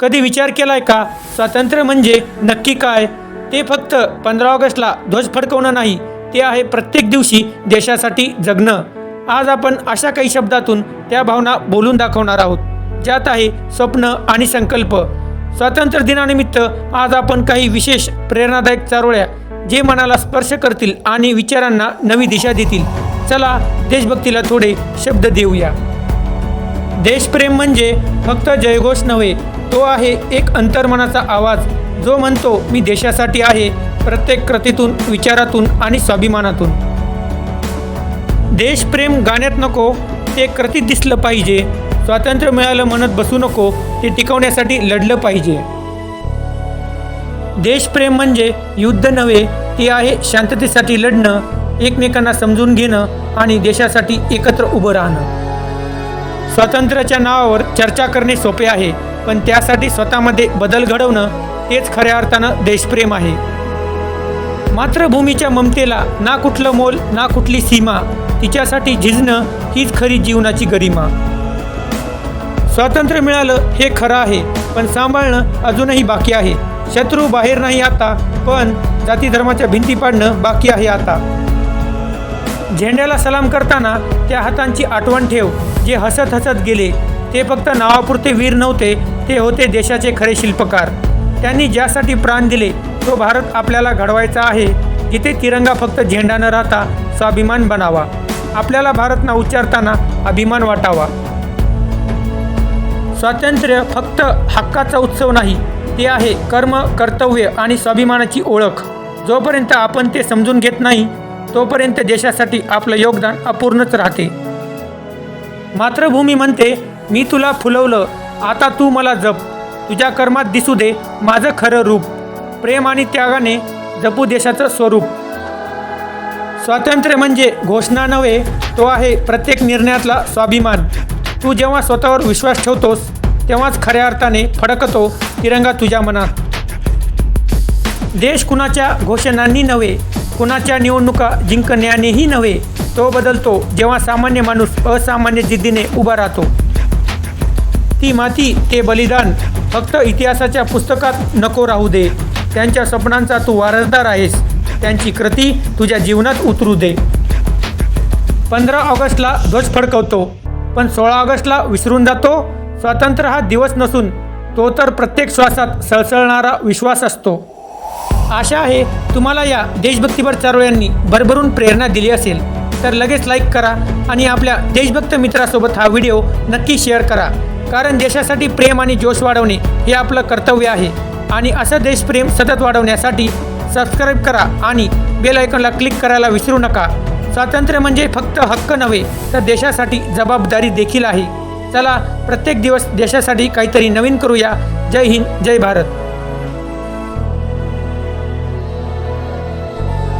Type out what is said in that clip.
कधी विचार केलाय का? स्वातंत्र्य म्हणजे नक्की काय? ते फक्त पंधरा ऑगस्टला ध्वज फडकवणं नाही ते आहे प्रत्येक दिवशी देशासाठी जगणं. आज आपण अशा काही शब्दातून त्या भावना बोलून दाखवणार आहोत ज्यात आहे स्वप्न आणि संकल्प. स्वातंत्र्य दिनानिमित्त आज आपण काही विशेष प्रेरणादायक चारोळ्या जे मनाला स्पर्श करतील आणि विचारांना नवी दिशा देतील. चला देशभक्तीला थोडे शब्द देऊया. देशप्रेम म्हणजे फक्त जयघोष नव्हे तो आहे एक अंतर्मनाचा आवाज जो म्हणतो मी देशासाठी आहे प्रत्येक कृतीतून विचारातून आणि स्वाभिमानातून. देशप्रेम गाण्यात नको ते कृतीत दिसलं पाहिजे. स्वातंत्र्य मिळालं म्हणत बसू नको ते टिकवण्यासाठी लढलं पाहिजे. देशप्रेम म्हणजे युद्ध नव्हे ते आहे शांततेसाठी लढणं एकमेकांना समजून घेणं आणि देशासाठी एकत्र उभं राहणं. स्वातंत्र्याच्या नावावर चर्चा करणे सोपे आहे. पण त्यासाठी स्वतःमध्ये बदल घडवणं हेच खऱ्या अर्थानं देशप्रेम आहे. मातृभूमीच्या ममतेला ना कुठलं मोल ना कुठली सीमा तिच्यासाठी झिजणं हीच खरी जीवनाची गरिमा. स्वातंत्र्य मिळालं हे खरं आहे पण सांभाळणं अजूनही बाकी आहे. शत्रू बाहेर नाही आता पण जाती धर्माच्या भिंती पाडणं बाकी आहे आता. झेंड्याला सलाम करताना त्या हातांची आठवण ठेव जे हसत हसत गेले ते फक्त नावापुरते वीर नव्हते ते होते देशाचे खरे शिल्पकार. त्यांनी ज्यासाठी प्राण दिले तो भारत आपल्याला घडवायचा आहे. जिथे तिरंगा फक्त झेंडा न राहता स्वाभिमान बनावा. आपल्याला भारत ना उच्चारताना अभिमान वाटावा. स्वातंत्र्य फक्त हक्काचा उत्सव नाही ते आहे कर्म कर्तव्य आणि स्वाभिमानाची ओळख. जोपर्यंत आपण ते समजून घेत नाही तोपर्यंत देशासाठी आपलं योगदान अपूर्णच राहते. मातृभूमी म्हणते मी तुला फुलवलं आता तू मला जप. तुझ्या कर्मात दिसू दे माझं खरं रूप. प्रेम आणि त्यागाने जपू देशाचं स्वरूप. स्वातंत्र्य म्हणजे घोषणा नव्हे तो आहे प्रत्येक निर्णयातला स्वाभिमान. तू जेव्हा स्वतःवर विश्वास ठेवतोस तेव्हाच खऱ्या अर्थाने फडकतो तिरंगा तुझ्या मनात. देश कुणाच्या घोषणांनी नव्हे कुणाच्या निवडणुका जिंकण्यानेही नव्हे तो बदलतो जेव्हा सामान्य माणूस असामान्य जिद्दीने उभा राहतो. ती माती ते बलिदान फक्त इतिहासाच्या पुस्तकात नको राहू दे. त्यांच्या स्वप्नांचा तू वारसदार आहेस. त्यांची कृती तुझ्या जीवनात उतरू दे. पंधरा ऑगस्टला ध्वज फडकवतो. पण सोळा ऑगस्टला विसरून जातो. स्वातंत्र्य हा दिवस नसून तो तर प्रत्येक श्वासात सळसळणारा विश्वास असतो. आशा आहे तुम्हाला या देशभक्तीपर चारोळ्यांनी भरभरून प्रेरणा दिली असेल. तर लगेच लाईक करा आणि आपल्या देशभक्त मित्रासोबत हा व्हिडिओ नक्की शेअर करा. कारण देशासाठी प्रेम आणि जोश वाढवणे हे आपलं कर्तव्य आहे. आणि असं देशप्रेम सतत वाढवण्यासाठी सबस्क्राईब करा आणि बेल आयकॉनला क्लिक करायला विसरू नका. स्वातंत्र्य म्हणजे फक्त हक्क नव्हे तर देशासाठी जबाबदारी देखील आहे. चला प्रत्येक दिवस देशासाठी काहीतरी नवीन करूया. जय हिंद जय भारत.